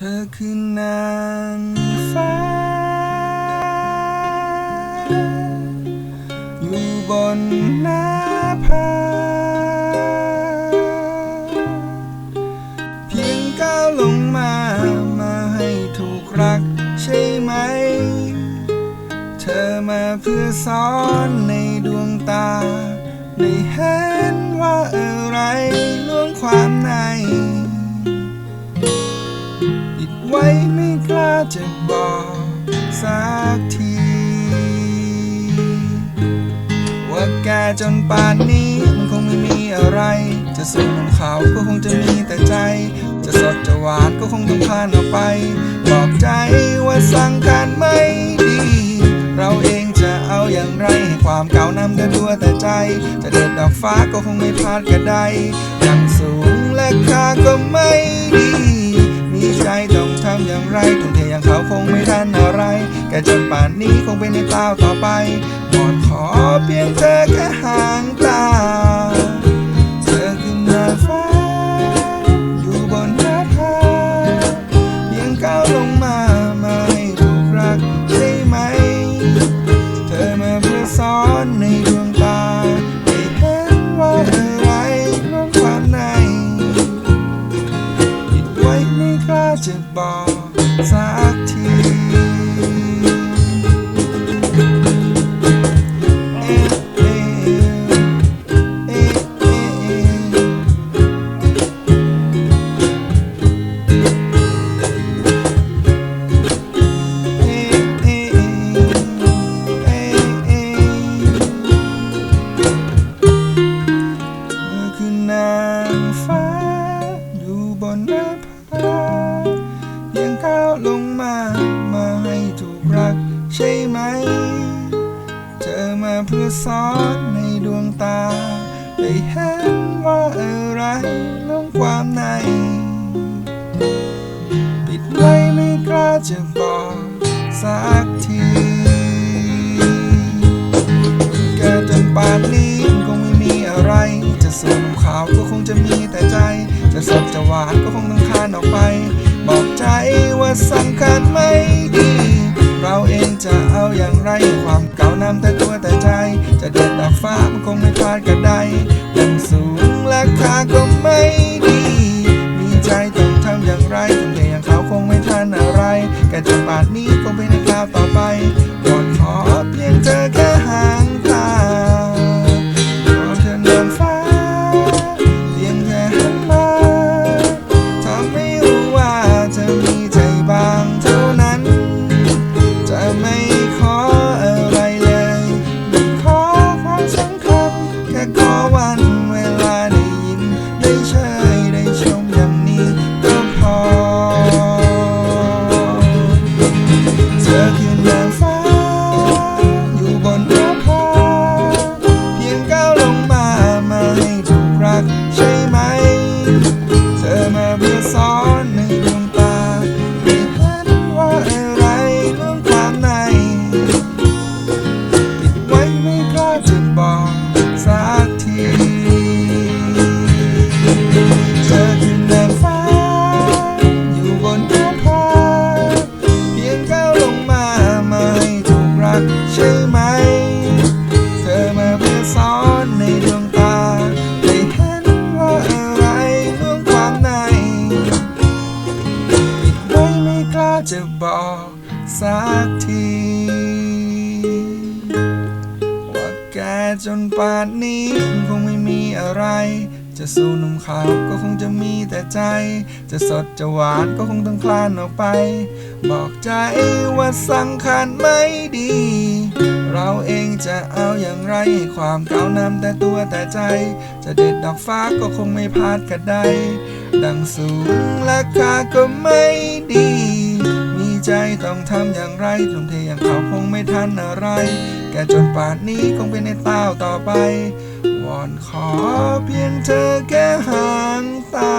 เธอคือนางฟ้า อยู่บนหน้าผาเพียงก้าวลงมา มาให้ถูกรักใช่ไหม เธอมาเพื่อสอนในดวงตา ได้เห็นว่าอะไรล่วงความใน จะบอกสักที ว่าแกจนป่านนี้มันคงไม่มีอะไร จะสูงของเขาก็คงจะมีแต่ใจ จะสดจะหวานก็คงต้องผ่านออกไป บอกใจว่าสั่งการไม่ดี เราเองจะเอาอย่างไรให้ความเก่านำแต่ตัวแต่ใจ จะเด็ดดอกฟ้าก็คงไม่พลาดกระไดอย่างสูงและค่าก็ไม่ดี มีใจต้องทำอย่างไรทุ่มเทอย่างเขาคงไม่ทันอะไร แกจนป่านนี้คงเป็นในเต้าต่อไปหมอนขอเพียงเธอแค่ห่างตา magic ball. So I เพื่อสอนในดวงตา ได้เห็นว่าอะไรลงความใน ปิดไว้ไม่กล้าจะบอกสักทีแกจนป่านนี้คงไม่มีอะไร จะสูงขาวก็คงจะมีแต่ใจ จะสดจะหวานก็คงต้องคานออกไป บอกใจว่าสำคัญไม่ดี แกจนป่านนี้คงเป็นในคราวต่อไปก่อนขอเพียงเธอแค่ห่างตาขอเธอนางฟ้า เพียงแค่หันมาทำให้รู้ว่าเธอมีใจบางเท่านั้น จะไม่ขออะไรเลยไม่ขอความสำคัญแค่ขอวัน Working ที ว่าแกจนป่านนี้คงไม่มีอะไร จะสู้นุ่มขาวก็คงจะมีแต่ใจ จะสดจะหวานก็คงต้องคลานออกไป บอกใจว่าสังขารไม่ดี เราเองจะเอาอย่างไรให้ความก้าวนำแต่ตัวแต่ใจ จะเด็ดดอกฟ้าก็คงไม่พลาดกระไดดังสูงและค่าก็ไม่ดี มีใจต้องทำอย่าง ทุ่มเทอย่างเขาคงไม่ทันอะไร แกจนป่านนี้คงเป็นในเต้าต่อไป วอนขอเพียงเธอแค่ห่างตา